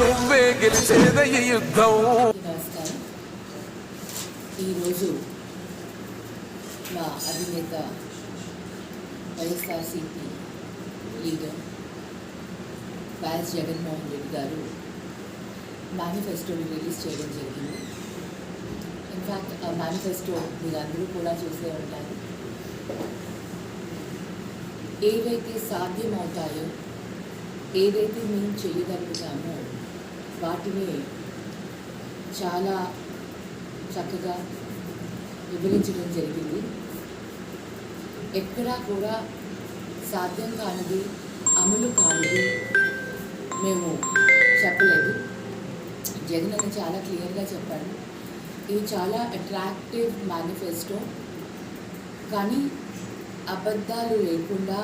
నువ్వే గెలిచేద యుద్ధం. ఈరోజు మా అధినేత YSRCP leader YS Jaganmohan Reddy గారు మేనిఫెస్టోని రిలీజ్ చేయడం జరిగింది. ఇన్ఫ్యాక్ట్ ఆ మేనిఫెస్టో మీరందరూ కూడా చూసే ఉంటారు. ఏవైతే సాధ్యమవుతాయో ఏదైతే మేము చేయగలుగుతామో వాటిని చాలా చక్కగా వివరించడం జరిగింది. ఎక్కడా కూడా సాధ్యం కానిది అమలు కానిది మేము చెప్పలేదు. జగన్ అని చాలా క్లియర్గా చెప్పాడు. ఇది చాలా అట్రాక్టివ్ మేనిఫెస్టో కానీ అబద్ధాలు లేకుండా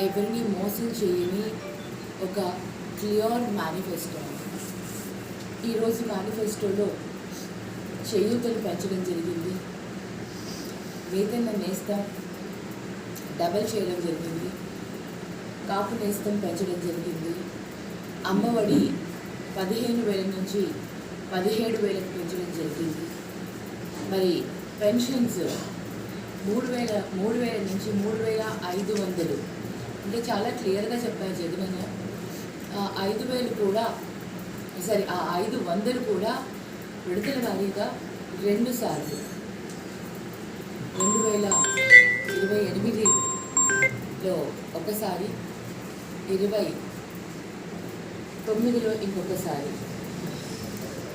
ఎవరిని మోసం చేయని ఒక క్లియర్ మేనిఫెస్టో ఈరోజు మేనిఫెస్టోలో చేయూతలు పెంచడం జరిగింది. వేతన నేస్తం డబల్ చేయడం జరిగింది. కాపు నేస్తం పెంచడం జరిగింది. అమ్మఒడి పదిహేను వేల నుంచి పదిహేడు వేలకు పెంచడం జరిగింది. మరి పెన్షన్స్ మూడు వేల మూడు వేల నుంచి మూడు వేల ఐదు వందలు. అంటే చాలా క్లియర్గా చెప్పారు జగనన్న. ఐదు వేలు కూడా సరే ఆ ఐదు వందలు కూడా విడతల వారీగా రెండు సార్లు. రెండు వేల ఇరవై ఎనిమిదిలో ఒకసారి ఇరవై తొమ్మిదిలో ఇంకొకసారి.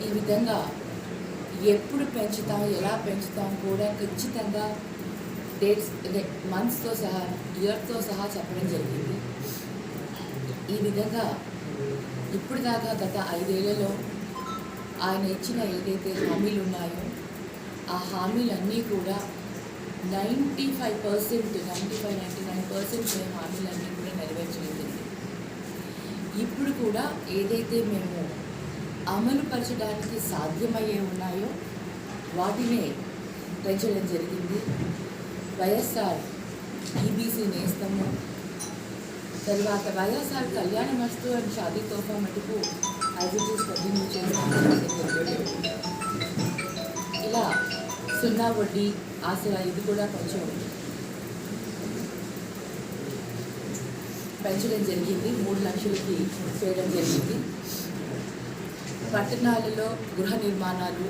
ఈ విధంగా ఎప్పుడు పెంచుతాం ఎలా పెంచుతాం కూడా ఖచ్చితంగా డేట్స్ అదే మంత్స్తో సహా ఇయర్తో సహా చెప్పడం జరిగింది. ఈ విధంగా ఇప్పుడు దాకా గత ఐదేళ్ళలో ఆయన ఇచ్చిన ఏదైతే హామీలు ఉన్నాయో ఆ హామీలన్నీ కూడా ninety five percent ninety five ninety nine percent హామీలన్నీ కూడా నెరవేర్చలేదండి ఇప్పుడు కూడా ఏదైతే మేము అమలు పరచడానికి సాధ్యమయ్యే ఉన్నాయో వాటినే పెంచడం జరిగింది. వైఎస్ఆర్ ఈబీసీ నేస్తము తర్వాత వైఎస్ఆర్ కళ్యాణ మస్తు అండ్ షాదీ తోఫా మటుకు యాజ్ ఇట్ ఈస్ కంటిన్యూ చేస్తాము ఇలా సున్నా వడ్డీ ఆసరా ఇది కూడా కొంచెం పెంచడం జరిగింది. మూడు లక్షలకి చేయడం జరిగింది. పట్టణాలలో గృహ నిర్మాణాలు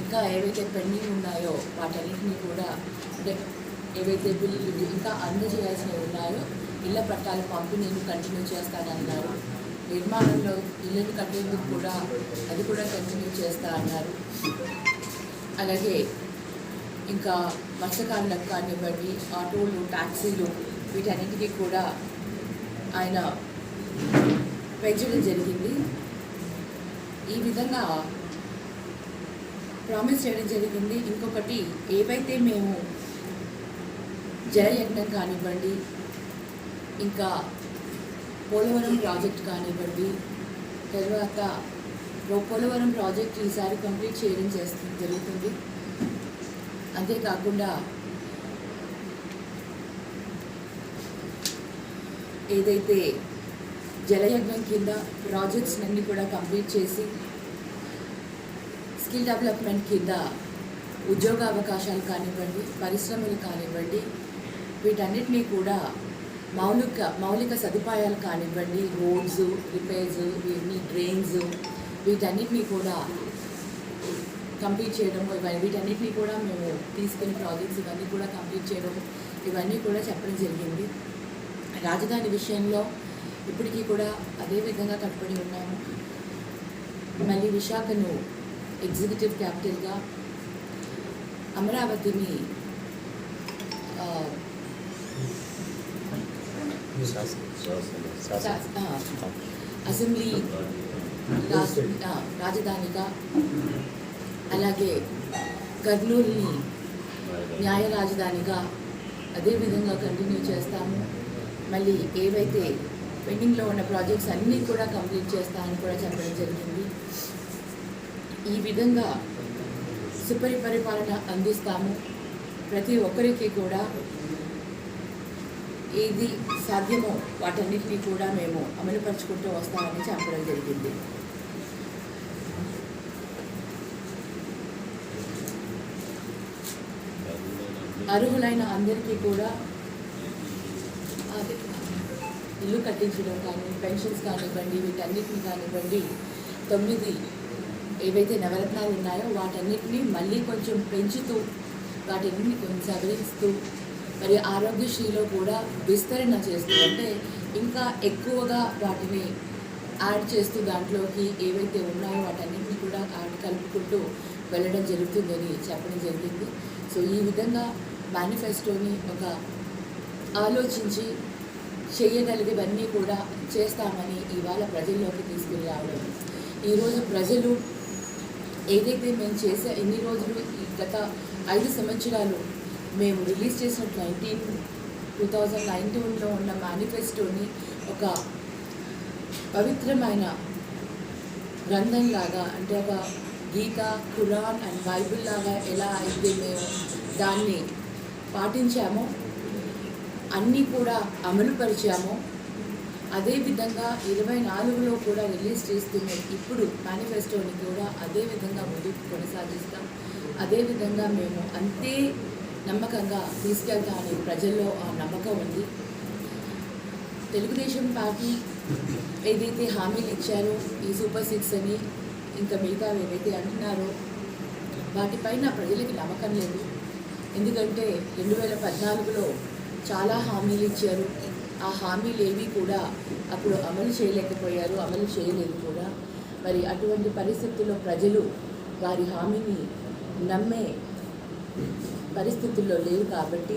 ఇంకా ఏవైతే పెండింగ్ ఉన్నాయో వాటన్నిటిని కూడా అంటే ఏవైతే బిల్లులు ఇంకా అందజేయాల్సినవి ఉన్నాయో ఇళ్ళ పట్టాల పంపిణీని కంటిన్యూ చేస్తానన్నారు. నిర్మాణంలో ఇళ్ళను కట్టేందుకు కూడా అది కూడా కంటిన్యూ చేస్తా అన్నారు అలాగే ఇంకా మత్స్యకారులకు కానివ్వండి ఆటోలు ట్యాక్సీలు వీటన్నిటికీ కూడా ఆయన పెంచడం జరిగింది. ఈ విధంగా ప్రామిస్ చేయడం జరిగింది. ఇంకొకటి ఏవైతే మేము జయయజ్ఞం కానివ్వండి ఇంకా పోలవరం ప్రాజెక్ట్ కానివ్వండి తర్వాత పోలవరం ప్రాజెక్ట్ ఈసారి కంప్లీట్ చేయడం చేస్తుంది జరుగుతుంది. అంతేకాకుండా ఏదైతే జలయజ్ఞం కింద ప్రాజెక్ట్స్ అన్ని కూడా కంప్లీట్ చేసి స్కిల్ డెవలప్మెంట్ కింద ఉద్యోగ అవకాశాలు కానివ్వండి పరిశ్రమలు కానివ్వండి వీటన్నిటినీ కూడా మౌలిక మౌలిక సదుపాయాలు కానివ్వండి రోడ్స్ రిపేర్స్ వీటిని డ్రైన్స్ వీటన్నిటినీ కూడా కంప్లీట్ చేయడం ఇవన్నీ వీటన్నిటినీ కూడా మేము తీసుకుని ప్రాజెక్ట్స్ ఇవన్నీ కూడా కంప్లీట్ చేయడం ఇవన్నీ కూడా చెప్పడం జరిగింది. రాజధాని విషయంలో ఇప్పటికీ కూడా అదే విధంగా కట్టుబడి ఉన్నాము మళ్ళీ విశాఖను ఎగ్జిక్యూటివ్ క్యాపిటల్గా అమరావతిని అసెంబ్లీ రాజధానిగా అలాగే కర్నూలుని న్యాయ రాజధానిగా అదే విధంగా కంటిన్యూ చేస్తాము. మళ్ళీ ఏవైతే పెండింగ్లో ఉన్న ప్రాజెక్ట్స్ అన్నీ కూడా కంప్లీట్ చేస్తామని కూడా చెప్పడం జరిగింది. ఈ విధంగా సుపరి పరిపాలన అందిస్తాము. ప్రతి ఒక్కరికి కూడా ఏది సాధ్యమో వాటన్నిటినీ కూడా మేము అమలుపరుచుకుంటూ వస్తామని చెప్పడం జరిగింది. అర్హులైన అందరికీ కూడా ఇల్లు కట్టించడం కానీ పెన్షన్స్ కానివ్వండి వీటన్నిటిని కానివ్వండి తొమ్మిది ఏవైతే నవరత్నాలు ఉన్నాయో వాటన్నిటినీ మళ్ళీ కొంచెం పెంచుతూ వాటిని కొంచెం సవరిస్తూ మరి ఆరోగ్యశ్రీలో కూడా విస్తరణ చేస్తూ అంటే ఇంకా ఎక్కువగా వాటిని యాడ్ చేస్తూ దాంట్లోకి ఏవైతే ఉన్నాయో వాటన్నింటినీ కూడా యాడ్ కలుపుకుంటూ వెళ్ళడం జరుగుతుందని చెప్పడం జరిగింది. సో ఈ విధంగా మేనిఫెస్టోని ఒక ఆలోచించి చేయగలిగేవన్నీ కూడా చేస్తామని ఇవాళ ప్రజల్లోకి తీసుకుని రావడం ఈరోజు ప్రజలు ఏదైతే మేము చేసే ఎన్ని రోజులు గత ఐదు సంవత్సరాలు మేము రిలీజ్ చేసిన నైన్టీన్ టూ థౌజండ్ నైన్టీన్లో ఉన్న మేనిఫెస్టోని ఒక పవిత్రమైన గ్రంథంలాగా అంటే ఒక గీత ఖురాన్ అండ్ బైబిల్ లాగా ఎలా అయితే మేము దాన్ని పాటించామో అన్నీ కూడా అమలుపరిచామో అదేవిధంగా ఇరవై నాలుగులో కూడా రిలీజ్ చేస్తున్నాం ఇప్పుడు మేనిఫెస్టోని కూడా అదే విధంగా ముందుకు కొనసాగిస్తాం. అదేవిధంగా మేము అంతే నమ్మకంగా తీసుకెళ్తామని ప్రజల్లో ఆ నమ్మకం ఉంది. తెలుగుదేశం పార్టీ ఏదైతే హామీలు ఇచ్చారో ఈ సూపర్ సిక్స్ అని ఇంకా మిగతా ఏవైతే అంటున్నారో వాటిపైన ప్రజలకి నమ్మకం లేదు. ఎందుకంటే రెండు వేల పద్నాలుగులో చాలా హామీలు ఇచ్చారు. ఆ హామీలు ఏవి కూడా అప్పుడు అమలు చేయలేకపోయారు అమలు చేయలేదు కూడా. మరి అటువంటి పరిస్థితుల్లో ప్రజలు వారి హామీని నమ్మే పరిస్థితుల్లో లేవు కాబట్టి